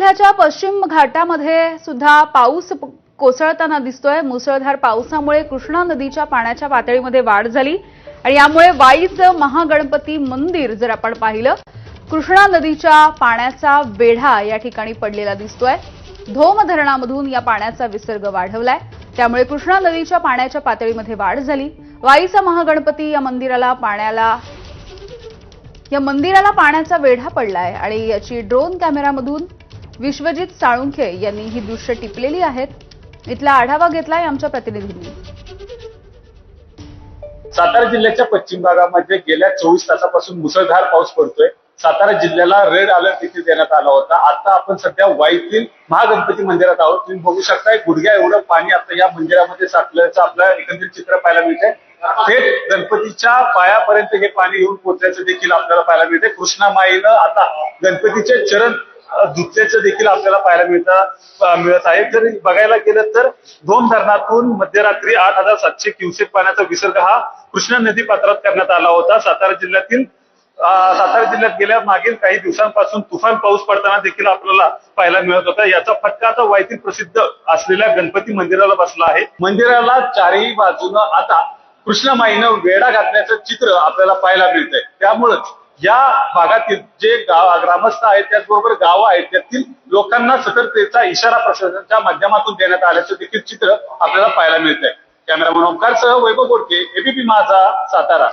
जिल्ह्याच्या पश्चिम घाटामध्ये सुद्धा पाऊस कोसळताना दिसतोय. मुसळधार पावसामुळे कृष्णा नदीच्या पाण्याच्या पातळीमध्ये वाढ झाली आणि यामुळे वाईचं महागणपती मंदिर जर आपण पाहिलं कृष्णा नदीच्या पाण्याचा वेढा या ठिकाणी पडलेला दिसतोय. धोम धरणामधून या पाण्याचा विसर्ग वाढवलाय. त्यामुळे कृष्णा नदीच्या पाण्याच्या पातळीमध्ये वाढ झाली. वाईचा महागणपती या मंदिराला पाण्याला या मंदिराला पाण्याचा वेढा पडलाय आणि याची ड्रोन कॅमेरामधून विश्वजित साळुंखे यांनी ही दृश्य टिपलेली आहेत. इथला आढावा घेतलाय आमच्या प्रतिनिधींनी. सातारा जिल्ह्याच्या पश्चिम भागामध्ये गेल्या चोवीस तासापासून मुसळधार पाऊस पडतोय. सातारा जिल्ह्याला रेड अलर्ट इथे देण्यात आला होता. आता आपण सध्या वाईतील महागणपती मंदिरात आहोत. तुम्ही बघू शकताय गुडघ्या एवढं पाणी आता या मंदिरामध्ये साठल्याचं आपल्याला एकंदरीत चित्र पाहायला मिळतंय. थेट गणपतीच्या पायापर्यंत हे पाणी येऊन पोहोचल्याचं देखील आपल्याला पाहायला मिळतंय. कृष्णा माईनं आता गणपतीचे चरण धुतल्याचं देखील आपल्याला पाहायला मिळतं मिळत आहे. जर बघायला गेलं तर दोन धरणातून मध्यरात्री आठ हजार सातशे क्युसेक पाण्याचा विसर्ग हा कृष्णा नदी पात्रात करण्यात आला होता. सातारा जिल्ह्यातील सातारा जिल्ह्यात गेल्या मागील काही दिवसांपासून तुफान पाऊस पडताना देखील आपल्याला पाहायला मिळत होता. याचा फटका आता वाईतील प्रसिद्ध असलेल्या गणपती मंदिराला बसला आहे. मंदिराला चारही बाजूनं आता कृष्णमाईनं वेढा घातल्याचं चित्र आपल्याला पाहायला मिळतंय. त्यामुळंच या भागातील जे गाव ग्रामस्थ आहेत त्याचबरोबर गावं आहेत त्यातील लोकांना सतर्कतेचा इशारा प्रशासनाच्या माध्यमातून देण्यात आल्याचं देखील चित्र आपल्याला पाहायला मिळतंय. कॅमेरामन ओंकारसह वैभव गोडके एबीपी माझा सातारा.